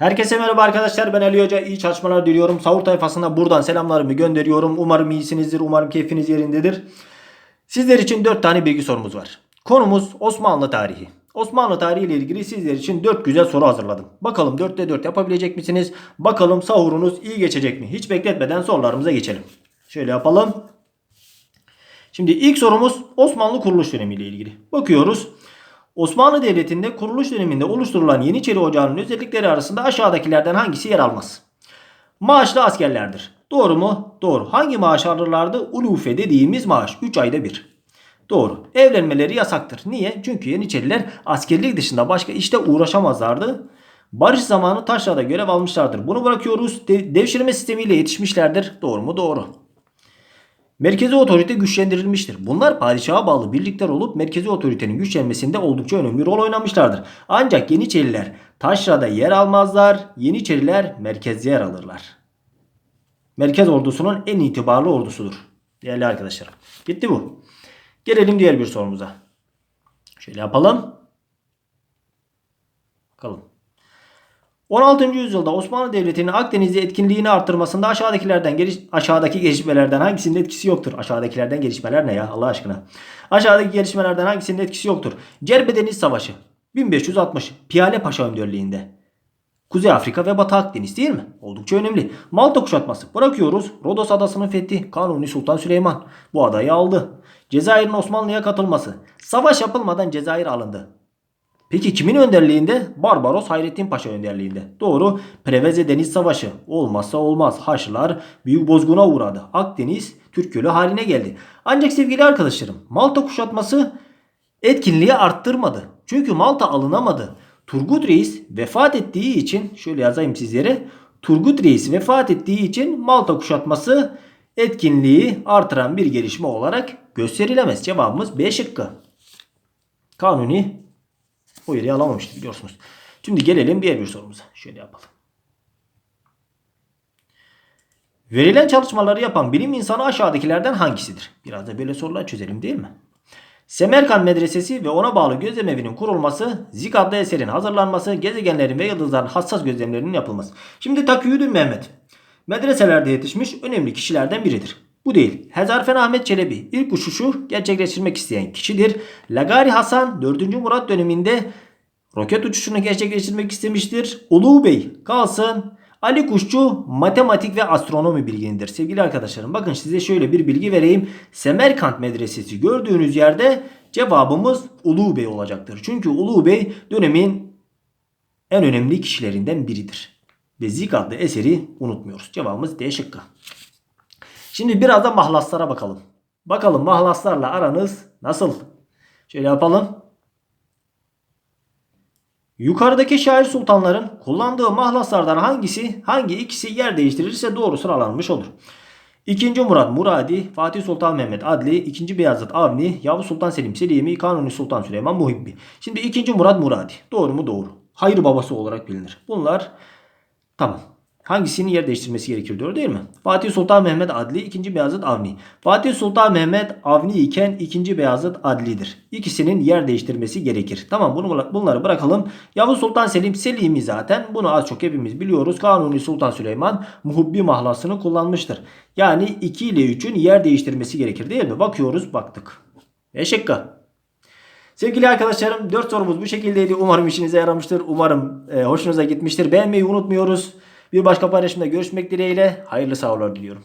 Herkese merhaba arkadaşlar ben Ali Hoca iyi çalışmalar diliyorum. Sahur tayfasına buradan selamlarımı gönderiyorum. Umarım iyisinizdir. Umarım keyfiniz yerindedir. Sizler için 4 tane bilgi sorumuz var. Konumuz Osmanlı tarihi. Osmanlı tarihi ile ilgili sizler için 4 güzel soru hazırladım. Bakalım 4'te 4 yapabilecek misiniz? Bakalım sahurunuz iyi geçecek mi? Hiç bekletmeden sorularımıza geçelim. Şöyle yapalım. Şimdi ilk sorumuz Osmanlı kuruluş dönemi ile ilgili. Bakıyoruz. Osmanlı Devleti'nde kuruluş döneminde oluşturulan Yeniçeri Ocağı'nın özellikleri arasında aşağıdakilerden hangisi yer almaz? Maaşlı askerlerdir. Doğru mu? Doğru. Hangi maaş alırlardı? Ulufe dediğimiz maaş. 3 ayda bir. Doğru. Evlenmeleri yasaktır. Niye? Çünkü Yeniçeriler askerlik dışında başka işte uğraşamazlardı. Barış zamanı taşrada görev almışlardır. Bunu bırakıyoruz. De- devşirme sistemiyle yetişmişlerdir. Doğru mu? Doğru. Merkezi otorite güçlendirilmiştir. Bunlar padişaha bağlı birlikler olup merkezi otoritenin güçlenmesinde oldukça önemli rol oynamışlardır. Ancak Yeniçeriler taşrada yer almazlar, Yeniçeriler merkezde yer alırlar. Merkez ordusunun en itibarlı ordusudur. Değerli arkadaşlarım. Gitti bu. Gelelim diğer bir sorumuza. Şöyle yapalım. Bakalım. 16. yüzyılda Osmanlı Devleti'nin Akdeniz'de etkinliğini arttırmasında aşağıdakilerden geliş, aşağıdaki gelişmelerden hangisinin etkisi yoktur? Aşağıdakilerden gelişmeler ne ya Allah aşkına? Aşağıdaki gelişmelerden hangisinin etkisi yoktur? Cerbe Deniz Savaşı 1560 Piyale Paşa önderliğinde. Kuzey Afrika ve Batı Akdeniz değil mi? Oldukça önemli. Malta kuşatması. Bırakıyoruz. Rodos adasının fethi. Kanuni Sultan Süleyman. Bu adayı aldı. Cezayir'in Osmanlı'ya katılması. Savaş yapılmadan Cezayir alındı. Peki kimin önderliğinde? Barbaros Hayrettin Paşa önderliğinde. Doğru. Preveze Deniz Savaşı. Olmazsa olmaz. Haçlılar büyük bozguna uğradı. Akdeniz Türk gölü haline geldi. Ancak sevgili arkadaşlarım Malta kuşatması etkinliği arttırmadı. Çünkü Malta alınamadı. Turgut Reis vefat ettiği için şöyle yazayım sizlere. Turgut Reis vefat ettiği için Malta kuşatması etkinliği artıran bir gelişme olarak gösterilemez. Cevabımız B şıkkı. Kanuni o yeri biliyorsunuz. Şimdi gelelim diğer bir sorumuza. Şöyle yapalım. Verilen çalışmaları yapan bilim insanı aşağıdakilerden hangisidir? Biraz da böyle sorular çözelim değil mi? Semerkant Medresesi ve ona bağlı gözlemevinin kurulması, Zik adlı eserin hazırlanması, gezegenlerin ve yıldızların hassas gözlemlerinin yapılması. Şimdi Takiyüdün Mehmet, medreselerde yetişmiş önemli kişilerden biridir. Bu değil. Hezarfen Ahmet Çelebi ilk uçuşu gerçekleştirmek isteyen kişidir. Lagari Hasan 4. Murat döneminde roket uçuşunu gerçekleştirmek istemiştir. Ulu Bey kalsın. Ali Kuşçu matematik ve astronomi bilginidir. Sevgili arkadaşlarım bakın size şöyle bir bilgi vereyim. Semerkant Medresesi gördüğünüz yerde cevabımız Ulu Bey olacaktır. Çünkü Ulu Bey dönemin en önemli kişilerinden biridir. Ve Zik adlı eseri unutmuyoruz. Cevabımız D şıkkı. Şimdi biraz da mahlaslara bakalım. Bakalım mahlaslarla aranız nasıl? Şöyle yapalım. Yukarıdaki şair sultanların kullandığı mahlaslardan hangisi, hangi ikisi yer değiştirirse doğru sıralanmış olur. 2. Murat Muradi, Fatih Sultan Mehmet Adli, 2. Beyazıt Avni, Yavuz Sultan Selim Selimi, Kanuni Sultan Süleyman Muhibbi. Şimdi 2. Murat Muradi. Doğru mu? Doğru. Hayır babası olarak bilinir. Bunlar tamam. Hangisinin yer değiştirmesi gerekir diyor değil mi? Fatih Sultan Mehmet Adli, 2. Beyazıt Avni. Fatih Sultan Mehmet Avni iken 2. Beyazıt Adli'dir. İkisinin yer değiştirmesi gerekir. Tamam bunu bunları bırakalım. Yavuz Sultan Selim Selim'i zaten bunu az çok hepimiz biliyoruz. Kanuni Sultan Süleyman muhubbi mahlasını kullanmıştır. Yani 2 ile 3'ün yer değiştirmesi gerekir değil mi? Bakıyoruz baktık. Eşekka. Sevgili arkadaşlarım 4 sorumuz bu şekildeydi. Umarım işinize yaramıştır. Umarım e, hoşunuza gitmiştir. Beğenmeyi unutmuyoruz. Bir başka paylaşımda görüşmek dileğiyle hayırlı sahurlar diliyorum.